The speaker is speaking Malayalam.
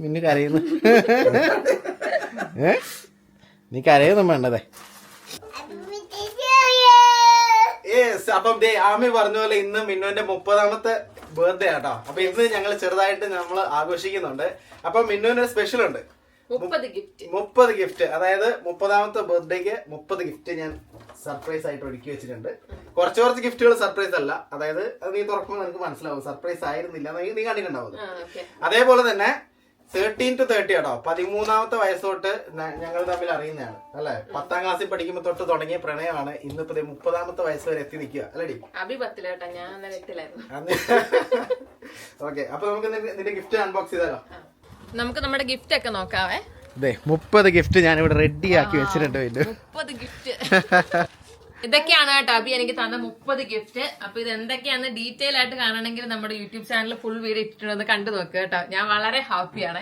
മിന്നു കരയുന്നു. ഏ? നീ കരയൊന്നും വേണ്ടതേ. അപ്പം ദേ ആമി പറഞ്ഞ പോലെ ഇന്ന് മിന്നുവിന്റെ മുപ്പതാമത്തെ ബർത്ത്ഡേ ആട്ടോ. അപ്പൊ ഇന്ന് ഞങ്ങൾ ചെറുതായിട്ട് നമ്മൾ ആഘോഷിക്കുന്നുണ്ട്. അപ്പൊ മിന്നുവിന് സ്പെഷ്യൽ ഉണ്ട്. മുപ്പത് ഗിഫ്റ്റ് മുപ്പത് ഗിഫ്റ്റ് അതായത് മുപ്പതാമത്തെ ബർത്ത്ഡേക്ക് മുപ്പത് ഗിഫ്റ്റ് ഞാൻ സർപ്രൈസ് ആയിട്ട് ഒരുക്കി വെച്ചിട്ടുണ്ട്. കുറച്ച് കുറച്ച് ഗിഫ്റ്റുകൾ സർപ്രൈസ് അല്ല. അതായത് അത് നീ തുറക്കുമ്പോൾ നിനക്ക് മനസ്സിലാവും. സർപ്രൈസ് ആയിരുന്നില്ല നീ- നീ കണ്ടിട്ടുണ്ടാവും അതേപോലെ തന്നെ തേർട്ടീൻ ടു തേർട്ടി ആണോ പതിമൂന്നാമത്തെ വയസ്സ് തൊട്ട് ഞങ്ങൾ തമ്മിൽ അറിയുന്നതാണ്. അല്ലെ? പത്താം ക്ലാസ്സിൽ പഠിക്കുമ്പോൾ തൊട്ട് തുടങ്ങിയ പ്രണയമാണ് ഇന്നിപ്പോ മുപ്പതാമത്തെ വയസ്സ് വരെ എത്തി നിൽക്കുക. അല്ലടി? അഭി പത്തിലേട്ടാ ഞാൻ ഓക്കെ അപ്പൊ നമുക്ക് നിന്റെ- ഗിഫ്റ്റ് അൺബോക്സ് ചെയ്താലോ നമുക്ക് നമ്മുടെ ഗിഫ്റ്റ് ഒക്കെ നോക്കാവേ. അതെ മുപ്പത് ഗിഫ്റ്റ് ഞാൻ ഇവിടെ റെഡി ആക്കി വെച്ചിട്ടുണ്ട് മുപ്പത് ഗിഫ്റ്റ് ഇതൊക്കെയാണ് കേട്ടോ അബി എനിക്ക് തന്ന മുപ്പത് ഗിഫ്റ്റ് അപ്പൊ ഇത് എന്തൊക്കെയാണ് ഡീറ്റെയിൽ ആയിട്ട് കാണണമെങ്കിൽ നമ്മുടെ യൂട്യൂബ് ചാനൽ ഫുൾ വീഡിയോ ഇട്ടിട്ടുണ്ട് കണ്ടു നോക്കുക കേട്ടോ. ഞാൻ വളരെ ഹാപ്പിയാണ്